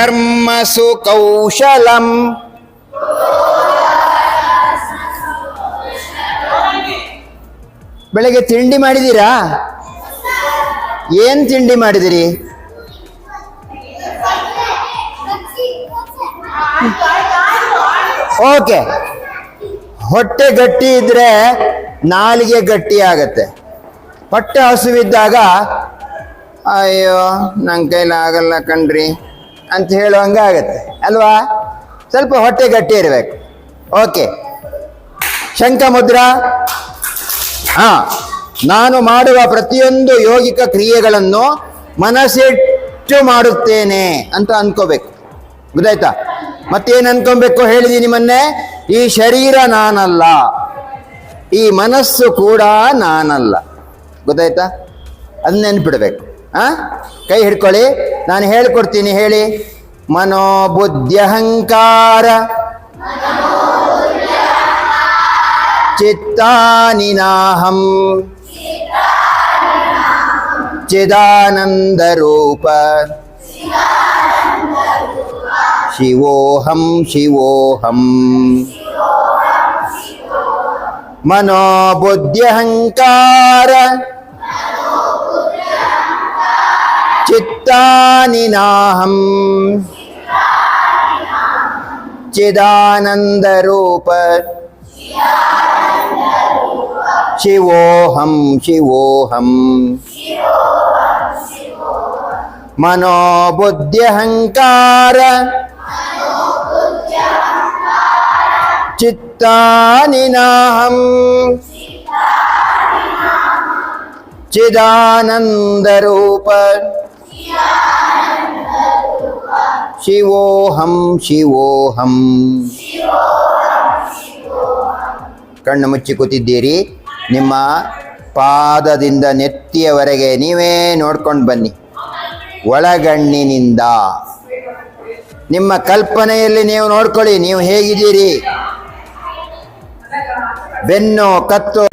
ಕರ್ಮಸು ಕೌಶಲಂ ಬೆಳಗ್ಗೆ ತಿಂಡಿ ಮಾಡಿದ್ದೀರಾ? ಏನ್ ತಿಂಡಿ ಮಾಡಿದಿರಿ? ಓಕೆ. ಹೊಟ್ಟೆ ಗಟ್ಟಿ ಇದ್ರೆ ನಾಲಿಗೆ ಗಟ್ಟಿ ಆಗತ್ತೆ. ಹೊಟ್ಟೆ ಹಸುವಿದ್ದಾಗ, ಅಯ್ಯೋ ನನ್ನ ಕೈಲಾಗಲ್ಲ ಕಣ್ರಿ. ಅಂತ ಹೇಳುವಂಗ ಆಗುತ್ತೆ, ಅಲ್ವಾ? ಸ್ವಲ್ಪ ಹೊಟ್ಟೆ ಗಟ್ಟಿ ಇರಬೇಕು. ಓಕೆ. ಶಂಖಮುದ್ರಾ. ಹಾ, ನಾನು ಮಾಡುವ ಪ್ರತಿಯೊಂದು ಯೋಗಿಕ ಕ್ರಿಯೆಗಳನ್ನು ಮನಸ್ಸಿಟ್ಟು ಮಾಡುತ್ತೇನೆ ಅಂತ ಅನ್ಕೋಬೇಕು. ಗೊತ್ತಾಯ್ತಾ? ಮತ್ತೇನು ಅನ್ಕೊಬೇಕು ಹೇಳಿದೀನಿ ಮೊನ್ನೆ ಈ ಶರೀರ ನಾನಲ್ಲ. ಈ ಮನಸ್ಸು ಕೂಡ ನಾನಲ್ಲ. ಗೊತ್ತಾಯ್ತಾ? ಅದನ್ನ ನೆನ್ಪಿಡ್ಬೇಕು. ಆ? ಕೈ ಹಿಡ್ಕೊಳ್ಳಿ. ನಾನು ಹೇಳ್ಕೊಡ್ತೀನಿ ಹೇಳಿ ಮನೋಬುದ್ಧ್ಯಹಂಕಾರ ಚಿತ್ತಾನಿ ನಾಹಂ ಚಿದಾನಂದರೂಪ ಶಿವೋಹಂ ಶಿವೋಹಂ ಮನೋಬುದ್ಧ್ಯಹಂಕಾರ चित्तानि नाहं चिदानन्दरूप। शिवोऽहं शिवोऽहम्। मनोबुद्ध्यहंकारित्तानि नाहम्। चिदानन्दरूप। ಶಿವೋಹಂ ಶಿವೋಹಂ. ಕಣ್ಣು ಮುಚ್ಚಿ ಕೂತಿದ್ದೀರಿ. ನಿಮ್ಮ ಪಾದದಿಂದ ನೆತ್ತಿಯವರೆಗೆ ನೀವೇ ನೋಡ್ಕೊಂಡು ಬನ್ನಿ. ಒಳಗಣ್ಣಿನಿಂದ. ನಿಮ್ಮ ಕಲ್ಪನೆಯಲ್ಲಿ ನೀವು ನೋಡ್ಕೊಳ್ಳಿ, ನೀವು ಹೇಗಿದ್ದೀರಿ? ಬೆನ್ನು, ಕತ್ತು